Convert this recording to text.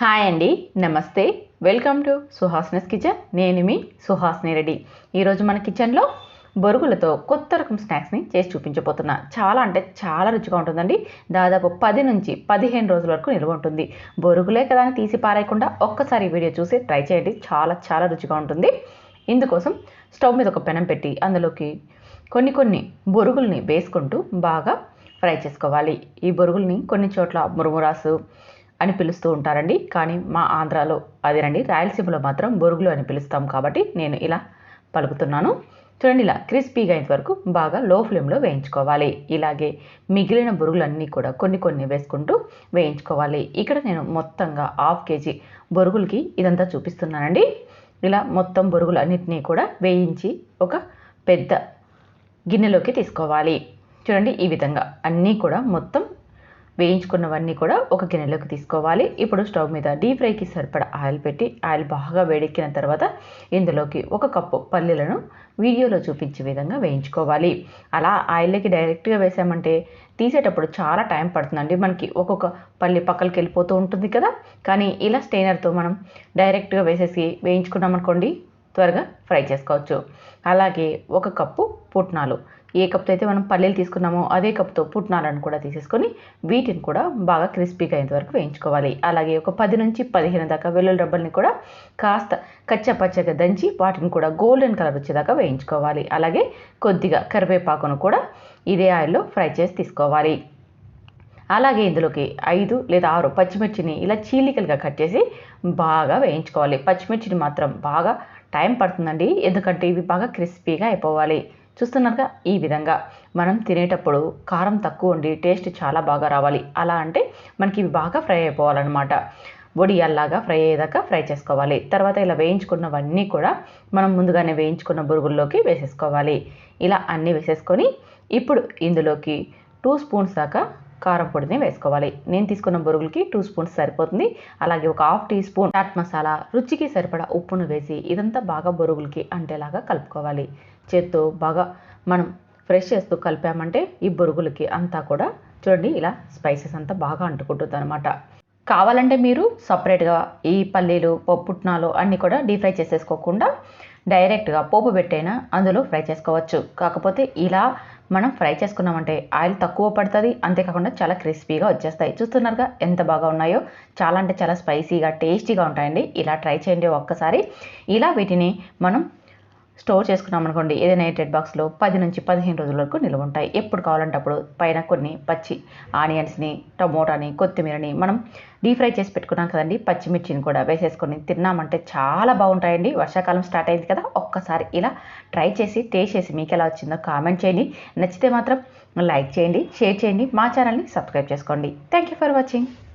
Hi అండి నమస్తే. Welcome to సుహాస్నస్ కిచెన్. నేను మీ సుహాస్ని రెడ్డి. ఈరోజు మన కిచెన్లో బొరుగులతో కొత్త రకం స్నాక్స్ని చేసి చూపించబోతున్నా. చాలా అంటే చాలా రుచిగా ఉంటుందండి. దాదాపు పది నుంచి పదిహేను రోజుల వరకు నిల్వ ఉంటుంది. బొరుగులే కదా అని తీసి పారేయకుండా ఒక్కసారి వీడియో చూసి ట్రై చేయండి. చాలా చాలా రుచిగా ఉంటుంది. ఇందుకోసం స్టవ్ మీద ఒక పెనం పెట్టి అందులోకి కొన్ని కొన్ని బొరుగుల్ని వేసుకుంటూ బాగా ఫ్రై చేసుకోవాలి. ఈ బొరుగుల్ని కొన్ని చోట్ల మురుమురాసు అని పిలుస్తూ ఉంటారండి. కానీ మా ఆంధ్రాలో అదేనండి. రాయలసీమలో మాత్రం బొరుగులు అని పిలుస్తాం కాబట్టి నేను ఇలా పలుకుతున్నాను. చూడండి ఇలా క్రిస్పీగా అయిన వరకు బాగా లో ఫ్లేమ్లో వేయించుకోవాలి. ఇలాగే మిగిలిన బొరుగులన్నీ కూడా కొన్ని కొన్ని వేసుకుంటూ వేయించుకోవాలి. ఇక్కడ నేను మొత్తంగా హాఫ్ కేజీ బొరుగులకి ఇదంతా చూపిస్తున్నానండి. ఇలా మొత్తం బొరుగులు అన్నిటినీ కూడా వేయించి ఒక పెద్ద గిన్నెలోకి తీసుకోవాలి. చూడండి ఈ విధంగా అన్నీ కూడా మొత్తం వేయించుకున్నవన్నీ కూడా ఒక గిన్నెలోకి తీసుకోవాలి. ఇప్పుడు స్టవ్ మీద డీప్ ఫ్రైకి సరిపడా ఆయిల్ పెట్టి ఆయిల్ బాగా వేడెక్కిన తర్వాత ఇందులోకి ఒక కప్పు పల్లీలను వీడియోలో చూపించే విధంగా వేయించుకోవాలి. అలా ఆయిల్లోకి డైరెక్ట్గా వేసామంటే తీసేటప్పుడు చాలా టైం పడుతుందండి. మనకి ఒక్కొక్క పల్లి పక్కలకి వెళ్ళిపోతూ ఉంటుంది కదా. కానీ ఇలా స్టెయినర్తో మనం డైరెక్ట్గా వేసేసి వేయించుకున్నాం అనుకోండి త్వరగా ఫ్రై చేసుకోవచ్చు. అలాగే ఒక కప్పు పుట్నాలు ఏ కప్తో అయితే మనం పల్లీలు తీసుకున్నామో అదే కప్తో పుట్నాలను కూడా తీసేసుకొని వీటిని కూడా బాగా క్రిస్పీగా అయ్యేంత వరకు వేయించుకోవాలి. అలాగే ఒక పది నుంచి పదిహేను దాకా వెల్లుల్లి రబ్బల్ని కూడా కాస్త కచ్చపచ్చగా దంచి వాటిని కూడా గోల్డెన్ కలర్ వచ్చేదాకా వేయించుకోవాలి. అలాగే కొద్దిగా కరివేపాకును కూడా ఇదే ఆయిల్లో ఫ్రై చేసి తీసుకోవాలి. అలాగే ఇందులోకి ఐదు లేదా ఆరు పచ్చిమిర్చిని ఇలా చీలికలుగా కట్ చేసి బాగా వేయించుకోవాలి. పచ్చిమిర్చిని మాత్రం బాగా టైం పడుతుందండి. ఎందుకంటే ఇవి బాగా క్రిస్పీగా అయిపోవాలి. చూస్తున్నారుగా ఈ విధంగా మనం తినేటప్పుడు కారం తక్కువ ఉండి టేస్ట్ చాలా బాగా రావాలి. అలా అంటే మనకి ఇవి బాగా ఫ్రై అయిపోవాలన్నమాట. వడియాల్లాగా ఫ్రై అయ్యేదాకా ఫ్రై చేసుకోవాలి. తర్వాత ఇలా వేయించుకున్నవన్నీ కూడా మనం ముందుగానే వేయించుకున్న బురుగుల్లోకి వేసేసుకోవాలి. ఇలా అన్నీ వేసేసుకొని ఇప్పుడు ఇందులోకి టూ స్పూన్స్ దాకా కారం పొడిని వేసుకోవాలి. నేను తీసుకున్న బొరుగులకి టూ స్పూన్స్ సరిపోతుంది. అలాగే ఒక half teaspoon chaat masala రుచికి సరిపడా ఉప్పును వేసి ఇదంతా బాగా బొరుగులకి అంటేలాగా కలుపుకోవాలి. చేత్తో బాగా మనం ఫ్రెష్ చేస్తూ కలిపామంటే ఈ బొరుగులకి అంతా కూడా చూడండి ఇలా స్పైసెస్ అంతా బాగా అంటుకుంటుంది అనమాట కావాలంటే మీరు సపరేట్గా ఈ పల్లీలు పుట్నాలు అన్నీ కూడా డీప్ ఫ్రై చేసేసుకోకుండా డైరెక్ట్గా పోపు పెట్టైనా అందులో ఫ్రై చేసుకోవచ్చు. కాకపోతే ఇలా మనం ఫ్రై చేసుకున్నామంటే ఆయిల్ తక్కువ పడుతుంది. అంతేకాకుండా చాలా క్రిస్పీగా వచ్చేస్తాయి. చూస్తున్నారుగా ఎంత బాగా ఉన్నాయో. చాలా అంటే చాలా స్పైసీగా టేస్టీగా ఉంటాయండి. ఇలా ట్రై చేయండి ఒక్కసారి. ఇలా వీటిని మనం స్టోర్ చేసుకున్నాం అనుకోండి ఏదైనా ఎయిటెడ్ బాక్స్లో పది నుంచి పదిహేను రోజుల వరకు నిల్వ ఉంటాయి. ఎప్పుడు కావాలంటే అప్పుడు పైన కొన్ని పచ్చి ఆనియన్స్ని టమోటాని కొత్తిమీరని మనం డీప్ ఫ్రై చేసి పెట్టుకున్నాం కదండి పచ్చిమిర్చిని కూడా వేసేసుకొని తిన్నామంటే చాలా బాగుంటాయండి. వర్షాకాలం స్టార్ట్ అయింది కదా ఒక్కసారి ఇలా ట్రై చేసి టేస్ట్ చేసి మీకు ఎలా వచ్చిందో కామెంట్ చేయండి. నచ్చితే మాత్రం లైక్ చేయండి షేర్ చేయండి మా ఛానల్ని సబ్స్క్రైబ్ చేసుకోండి. Thank you for watching